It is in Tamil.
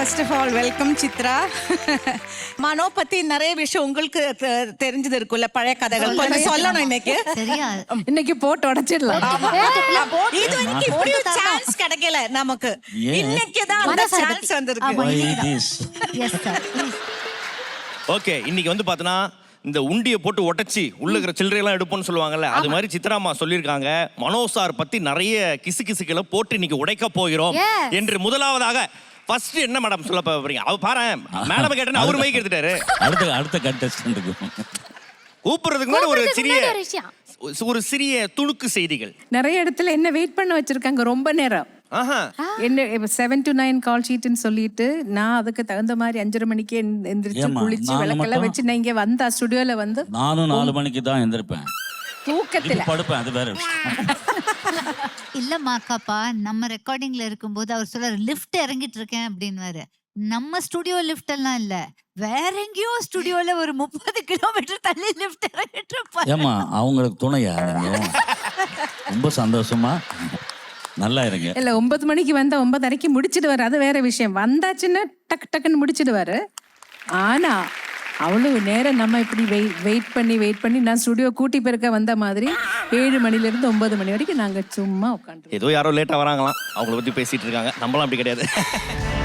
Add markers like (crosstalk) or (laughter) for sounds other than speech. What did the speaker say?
First of all welcome Chitra Mano பத்தி நிறைய விஷயம் உங்களுக்கு தெ- தெரிஞ்சது இருக்குல்ல பழைய கதைகள். கொஞ்சம் சொல்லணும் இன்னைக்கு. இன்னைக்கு போட்டு உடைச்சிடலாம். இது வரைக்கும் இப்படி ஒரு சான்ஸ் கிடைக்கல நமக்கு? இன்னைக்கு தான் அந்த சான்ஸ் வந்திருக்கு. ஓகே இன்னைக்கு வந்து பார்த்தோன்னா இந்த உண்டியை போட்டு உடைச்சி உள்ள இருக்கிற சில்லறையெல்லாம் எடுப்போம்னு சொல்லுவாங்கல்ல அது மாதிரி சித்ராமா சொல்லியிருக்காங்க. மனோ சார் பத்தி நிறைய கிசு கிசுக்களை போட்டு இன்னைக்கு உடைக்க போகிறோம். என்று முதலாவதாக ஃபர்ஸ்ட் என்ன மேடம் சொல்ல போறீங்க? அவ பாரு மேடம் கேட்டேன்னு அவர் மைக் எடுத்துட்டாரு. அடுத்த அடுத்த கண்டஸ்டன்ட்டுக்கு கூப்பிடுறதுக்கு முன்னாடி ஒரு சிறிய ஒரு சிறிய துணுக்கு செய்திகள். நிறைய இடத்துல என்ன வெயிட் பண்ண வச்சிருக்காங்க ரொம்ப நேரம். என்ன செவன் டு நைன் கால் ஷீட்னு சொல்லிட்டு நான் அதுக்கு தகுந்த மாதிரி அஞ்சரை மணிக்கு எந்- எந்திரிச்சு குளிச்சு விளக்கெல்லாம்? வச்சு நான் இங்க வந்தா ஸ்டுடியோல வந்து நானும் நாலு மணிக்கு தான் எந்திருப்பேன். தூக்கத்துல. இப்ப படுப்பேன் அது வேற விஷயம். (laughs) இல்லம்மா அக்காப்பா நம்ம ரெக்கார்டிங்ல இருக்கும்போது அவர் சொல்றாரு லிஃப்ட் இறங்கிட்டு இருக்கேன் அப்படின்னு நம்ம ஸ்டுடியோ லிஃப்ட் எல்லாம் இல்ல. வேற எங்கேயோ ஸ்டுடியோல ஒரு முப்பது கிலோமீட்டர் தள்ளி லிஃப்ட் இறங்கிட்டு இருப்பாரு. ஏம்மா அவங்களுக்கு துணையா ரொம்ப சந்தோஷமா? நல்லா இருங்க. இல்ல ஒன்பது மணிக்கு வந்தா ஒன்பதரைக்கு முடிச்சிடுவாரு. அது வேற விஷயம். வந்தாச்சுன்னா டக்கு டக்குன்னு முடிச்சிடுவாரு. ஆனா அவ்வளவு நேரம் நம்ம இப்படி வெயிட் வெயிட் பண்ணி வெயிட் பண்ணி நான் ஸ்டுடியோ கூட்டி பெருக்க வந்த மாதிரி ஏழு மணில இருந்து ஒன்பது மணி வரைக்கும் நாங்க சும்மா உட்காந்து ஏதோ யாரோ லேட்டா வராங்களாம். அவங்கள பத்தி பேசிட்டு இருக்காங்க. நம்மளாம் அப்படி கிடையாது. (laughs)